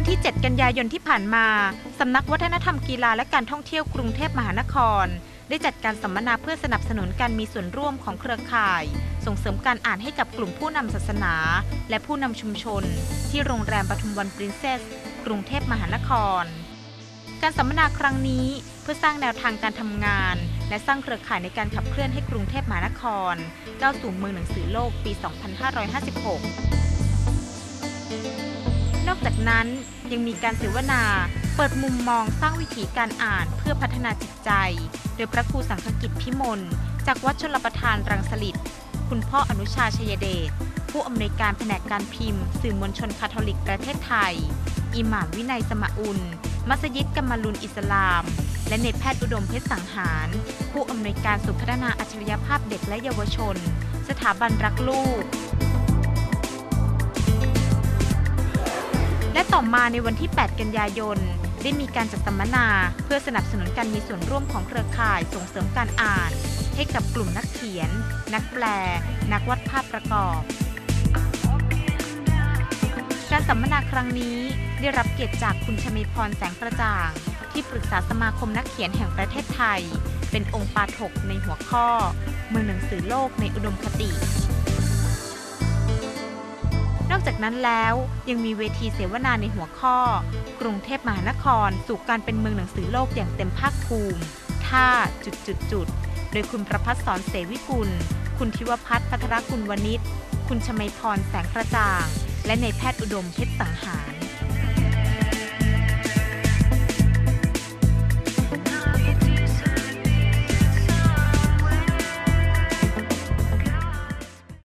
วันที่ 7 กันยายนที่ผ่านมา สำนักวัฒนธรรมกีฬาและการท่องเที่ยวกรุงเทพมหานคร ได้จัดการสัมมนาเพื่อสนับสนุนการมีส่วนร่วมของเครือข่าย ส่งเสริมการอ่านให้กับกลุ่มผู้นำศาสนา และผู้นำชุมชน ที่โรงแรมปทุมวันปรินเซส กรุงเทพมหานคร การสัมมนาครั้งนี้เพื่อสร้างแนวทางการทำงาน และสร้างเครือข่ายในการขับเคลื่อนให้กรุงเทพมหานครก้าวสู่เมืองหนังสือโลกปี 2556 อกจากนั้นยังมีการเสวนา เปิดมุมมองสร้างวิถีการอ่านเพื่อพัฒนาจิตใจ โดยพระครูสังฆกิจพิมลจากวัดชลประทานรังสลิดคุณพ่ออนุชาชยเดชผู้อำนวยการแผนกการพิมพ์ สื่อมวลชนคาทอลิกประเทศไทย อิหม่ามวินัยสมาอุล มัสยิดกัมมาลุนอิสลาม และเนตแพทย์อุดมเพชรสังหาร ผู้อำนวยการศูนย์พัฒนาอัจฉริยภาพเด็กและเยาวชน สถาบันรักลูก ต่อมาในวันที่ 8 กันยายน ได้มีการจัดสัมมนา เพื่อสนับสนุนการมีส่วนร่วมของเครือข่ายส่งเสริมการอ่าน ให้กับกลุ่มนักเขียน นักแปล นักวาดภาพประกอบ การสัมมนาครั้งนี้ได้รับเกียรติจากคุณชมีพรแสงกระจ่าง ที่ปรึกษาสมาคมนักเขียนแห่งประเทศไทย เป็นองค์ปาถกในหัวข้อ เมืองหนังสือโลกในอุดมคติ อกจากนั้นแล้วยังมีเวทีเสวนาในหัวข้อ กรุงเทพมหานคร สู่การเป็นเมืองหนังสือโลกอย่างเต็มภาคภูมิท่าจุดจุดจุดโดยคุณประพัฒสอนเสวิกุล คุณทิวพัฒน์พัทรกุลวณิชคุณชมัยพรแสงกระจ่าง และในแพทย์อุดมเพชรสังหาร